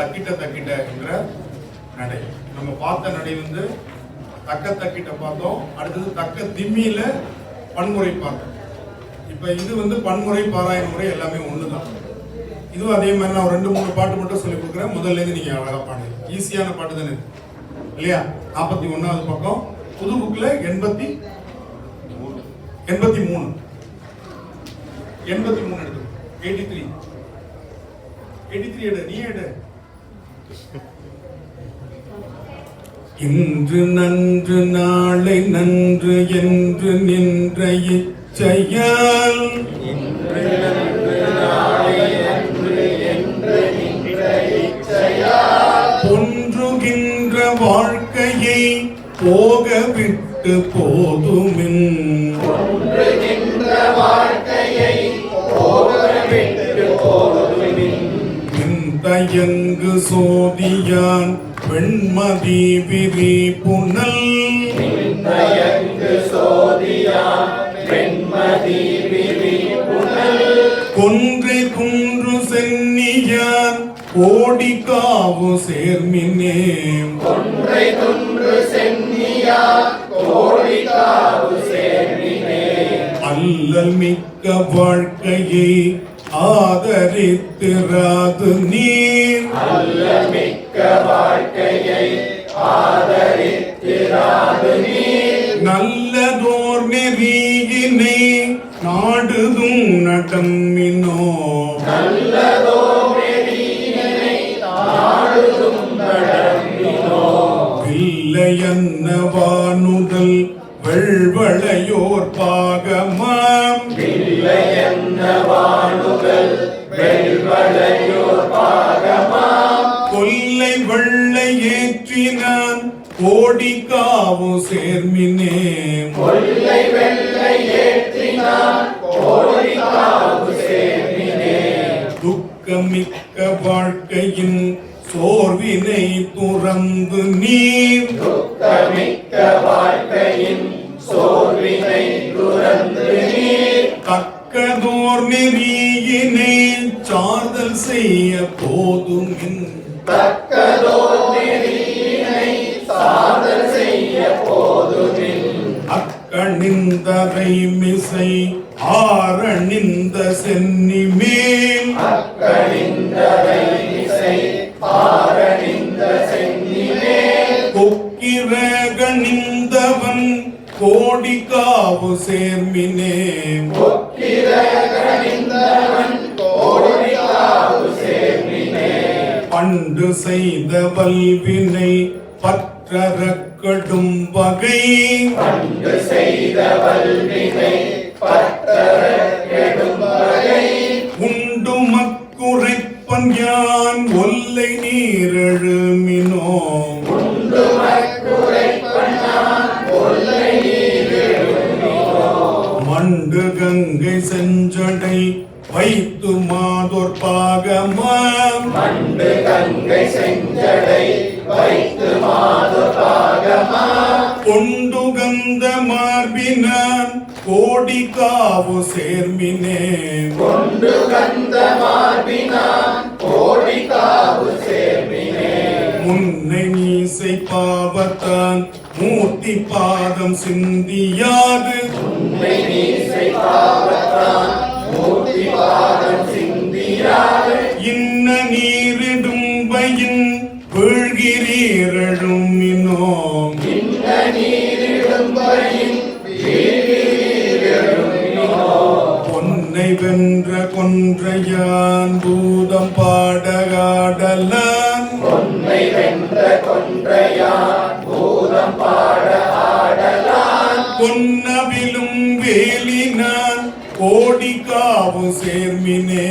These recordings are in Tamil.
தக்கிட்ட தக்கிட்ட என்ற நடை. நம்ம பார்த்த நடை வந்து தக்க தக்கிட்ட பார்த்தோம். அடுத்தது தக்க திம்மியில பன்முறை பார்த்தோம் இப்ப இது வந்து பன்முறை பாராயண முறை எல்லாமே ஒண்ணுதான். இதுவும் அதே மாதிரி நான் ரெண்டு மூணு பாட்டு மட்டும் சொல்லி கொடுக்குறேன். முதல்ல இருந்து நீங்க அழகா பாடுங்க. ஈஸியான பாட்டு தானே இல்லையா? நாற்பத்தி ஒன்னாவது பக்கம். புது புக்கில் எண்பத்தி எண்பத்தி மூணு. எண்பத்தி மூணு எடுத்து எயிட்டி த்ரீ எயிட்டி த்ரீ எடு. நீ எடு. இன்று நன்று நாளை நன்று என்று நின்ற இச்சையால் பொன்றுகின்ற வாழ்க்கையை போக விட்டு போதுமின் தயங்கு சோதியான் வெண்மதி விரி புனல். கொன்றை குன்று சென்னியான் ஓடி காவு சேர்மினே அல்லல் மிக்க வாழ்க்கையை ஆதரித்திராது நீர். நல்லதோர் நெறியினை நாடுதும் நடமினோ பிள்ளையன்னவானுதல் வெள்வளையோர் பாகமாம். கொல்லை கோடி காவு சேர்மினே. துக்கமிக்க வாழ்க்கையின் சோர்வினை துறந்து நீர். தக்கதோர் நெறியினை சார்தல் செய்ய போதும் அக்கணிந்தரை மிசை ஆரணிந்த சென்னி மேல் கொக்கிரகணிந்தவன் கோடி காவு சேர்மினே பண்டு செய்த வல்வினை பற்றறக்கடும் வகை உண்டு மக்குரைப்பன் யான் ஒல்லை நீரெழுமினோ மண்டு கங்கை செஞ்சடை வைத்து மாதோர் பாகமாம். மா கந்த மார்பினான் கோடி காவு சேர்மினே முன்னை மீசை பாவத்தான் மூர்த்தி பாதம் சிந்தியாது. இன்ன நீரிடும்பையின் வீழ்கிறீரழும் இன்னோம் பொன்னை வென்ற கொன்றையான் பூதம் பாடகாடலான். பொன்னவிலும் வேலினான் கோடி காவு சேர்மினே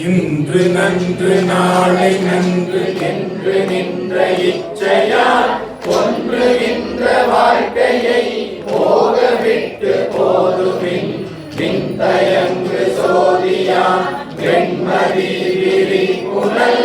இன்று நன்று நாளை நன்று என்று நின்ற இச்சையால் கொன்றுகின்ற வாழ்க்கையை போக விட்டு போதுமின். பின் தயங்கு சோதியான் வெண்மதி விரி புனல்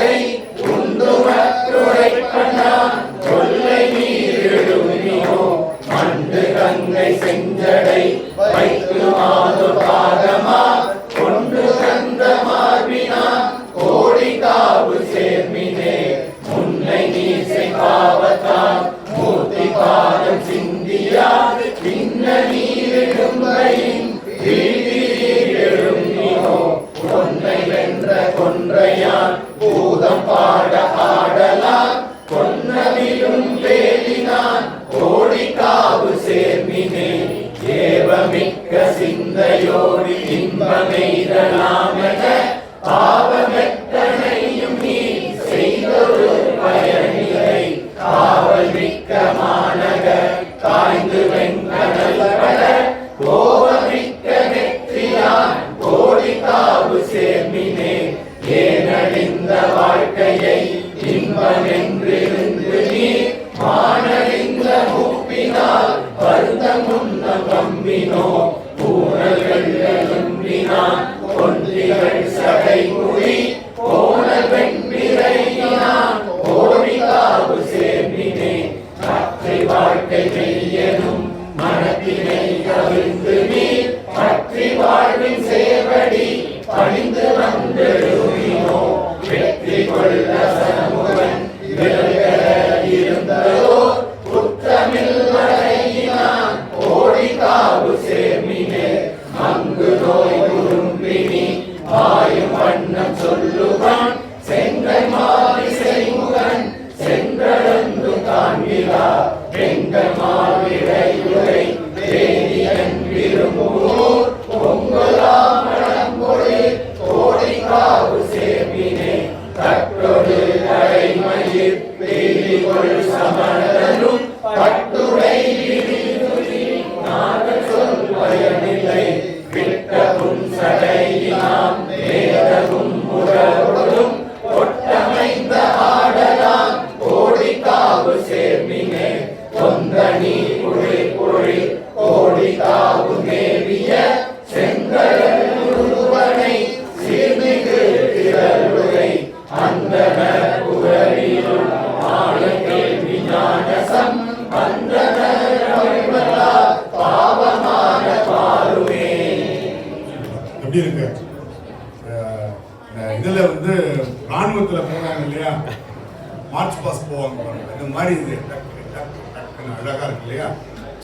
Amen. Pai மார்ச் பாஸ் போவாங்க பாருங்கள் இந்த மாதிரி இது டக்கு இருக்கு இல்லையா?